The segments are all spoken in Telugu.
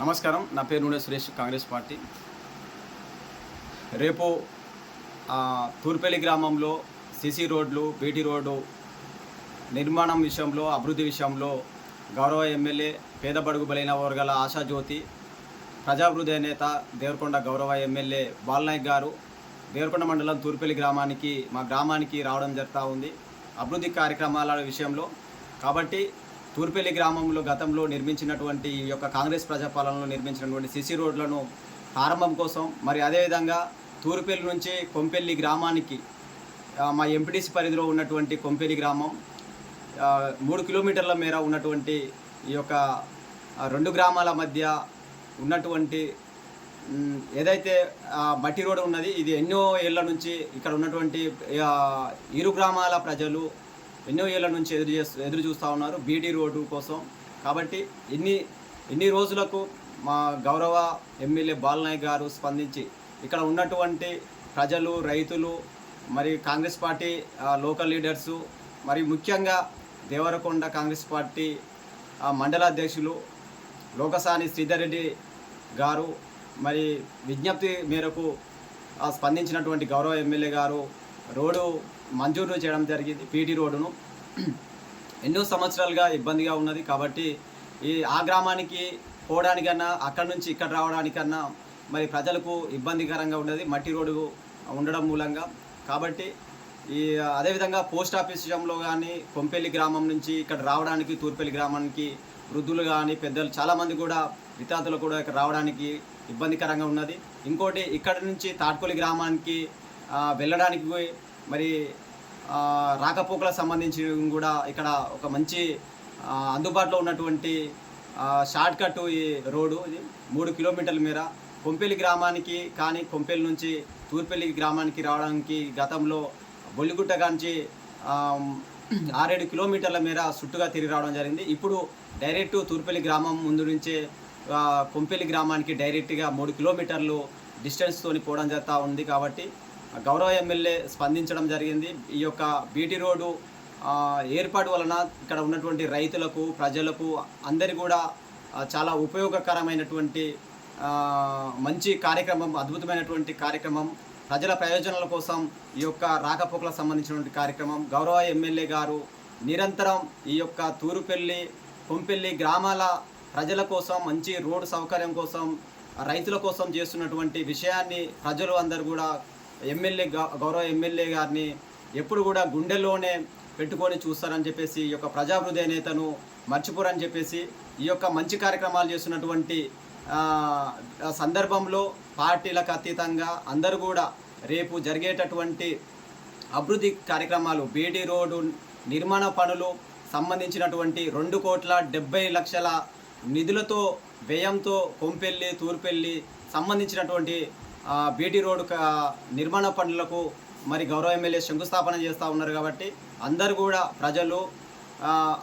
నమస్కారం. నా పేరు నూనె సురేష్ కాంగ్రెస్ పార్టీ. రేపు తూర్పల్లి గ్రామంలో సిసి రోడ్లు బీటీ రోడ్డు నిర్మాణం విషయంలో అభివృద్ధి విషయంలో గౌరవ ఎమ్మెల్యే పేద బడుగు బలైన వర్గాల ఆశాజ్యోతి ప్రజాభివృద్ధి నేత దేవరకొండ గౌరవ ఎమ్మెల్యే బాలనాయక్ గారు దేవరకొండ మండలం తూర్పల్లి గ్రామానికి మా గ్రామానికి రావడం జరుగుతూ ఉంది. అభివృద్ధి కార్యక్రమాల విషయంలో. కాబట్టి తూర్పెల్లి గ్రామంలో గతంలో నిర్మించినటువంటి ఈ యొక్క కాంగ్రెస్ ప్రజాపాలనలో నిర్మించినటువంటి సిసి రోడ్లను ప్రారంభం కోసం మరి అదేవిధంగా తూర్పెల్లి నుంచి కొంపెల్లి గ్రామానికి మా ఎంపీటీసీ పరిధిలో ఉన్నటువంటి కొంపెల్లి గ్రామం మూడు కిలోమీటర్ల మేర ఉన్నటువంటి ఈ యొక్క రెండు గ్రామాల మధ్య ఉన్నటువంటి ఏదైతే మట్టి రోడ్డు ఉన్నది ఇది ఎన్నో ఏళ్ళ నుంచి ఇక్కడ ఉన్నటువంటి ఇరు గ్రామాల ప్రజలు ఎన్నో ఏళ్ళ నుంచి ఎదురు చేస్తూ ఎదురు చూస్తూ ఉన్నారు బీడీ రోడ్డు కోసం. కాబట్టి ఇన్ని ఇన్ని రోజులకు మా గౌరవ ఎమ్మెల్యే బాలనాయక్ గారు స్పందించి ఇక్కడ ఉన్నటువంటి ప్రజలు రైతులు మరి కాంగ్రెస్ పార్టీ లోకల్ లీడర్సు మరి ముఖ్యంగా దేవరకొండ కాంగ్రెస్ పార్టీ మండల అధ్యక్షులు లోకసాని శ్రీధర్ రెడ్డి గారు మరి విజ్ఞప్తి మేరకు స్పందించినటువంటి గౌరవ ఎమ్మెల్యే గారు రోడ్డు మంజూరు చేయడం జరిగింది పీటీ రోడ్డును. ఎన్నో సంవత్సరాలుగా ఇబ్బందిగా ఉన్నది కాబట్టి ఈ ఆ గ్రామానికి పోవడానికన్నా అక్కడి నుంచి ఇక్కడ రావడానికన్నా మరి ప్రజలకు ఇబ్బందికరంగా ఉన్నది. మట్టి రోడ్డు ఉండడం మూలంగా కాబట్టి ఈ అదేవిధంగా పోస్ట్ ఆఫీస్ విషయంలో కానీ కొంపెల్లి గ్రామం నుంచి ఇక్కడ రావడానికి తూర్పల్లి గ్రామానికి వృద్ధులు కానీ పెద్దలు చాలామంది కూడా విద్యార్థులు కూడా ఇక్కడ రావడానికి ఇబ్బందికరంగా ఉన్నది. ఇంకోటి ఇక్కడ నుంచి తాట్కొల్లి గ్రామానికి వెళ్ళడానికి మరి రాకపోకల రాకపోకలకు సంబంధించి కూడా ఇక్కడ ఒక మంచి అందుబాటులో ఉన్నటువంటి ఆ, షార్ట్ కట్ ఈ రోడ్డు ఇది మూడు కిలోమీటర్ల మేర కొంపెల్లి గ్రామానికి కానీ కొంపెల్లి నుంచి తూర్పల్లి గ్రామానికి రావడానికి గతంలో బొల్లిగుట్ట కాంచి ఆరేడు కిలోమీటర్ల మేర సుట్టుగా తిరిగి రావడం జరిగింది. ఇప్పుడు డైరెక్ట్ తూర్పల్లి గ్రామం ముందు నుంచే కొంపెల్లి గ్రామానికి డైరెక్ట్గా మూడు కిలోమీటర్లు డిస్టెన్స్తో పోవడం జరుగుతూ ఉంది కాబట్టి గౌరవ ఎమ్మెల్యే స్పందించడం జరిగింది. ఈ యొక్క బీటీ రోడ్డు ఏర్పాటు వలన ఇక్కడ ఉన్నటువంటి రైతులకు ప్రజలకు అందరి కూడా చాలా ఉపయోగకరమైనటువంటి మంచి కార్యక్రమం అద్భుతమైనటువంటి కార్యక్రమం ప్రజల ప్రయోజనాల కోసం ఈ యొక్క రాకపోకలకు సంబంధించినటువంటి కార్యక్రమం. గౌరవ ఎమ్మెల్యే గారు నిరంతరం ఈ యొక్క తూరుపెల్లి కొంపెల్లి గ్రామాల ప్రజల కోసం మంచి రోడ్డు సౌకర్యం కోసం రైతుల కోసం చేస్తున్నటువంటి విషయాన్ని ప్రజలు అందరూ కూడా ఎమ్మెల్యే గౌరవ ఎమ్మెల్యే గారిని ఎప్పుడు కూడా గుండెల్లోనే పెట్టుకొని చూస్తారని చెప్పేసి ఈ యొక్క ప్రజాభివృద్ధి నేతను మర్చిపోరని చెప్పేసి ఈ యొక్క మంచి కార్యక్రమాలు చేస్తున్నటువంటి సందర్భంలో పార్టీలకు అతీతంగా అందరూ కూడా రేపు జరిగేటటువంటి అభివృద్ధి కార్యక్రమాలు బీడీ రోడ్డు నిర్మాణ పనులు సంబంధించినటువంటి రెండు కోట్ల డెబ్బై లక్షల నిధులతో వ్యయంతో కొంపెల్లి తూర్పెల్లి సంబంధించినటువంటి బీటీ రోడ్డు నిర్మాణ పనులకు మరి గౌరవ ఎమ్మెల్యే శంకుస్థాపన చేస్తూ ఉన్నారు కాబట్టి అందరు కూడా ప్రజలు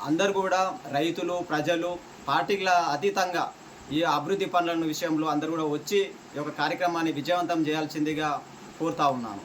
అందరు కూడా రైతులు ప్రజలు పార్టీల అతీతంగా ఈ అభివృద్ధి పనులను విషయంలో అందరూ కూడా వచ్చి ఈ యొక్క కార్యక్రమాన్ని విజయవంతం చేయాల్సిందిగా కోరుతా ఉన్నాను.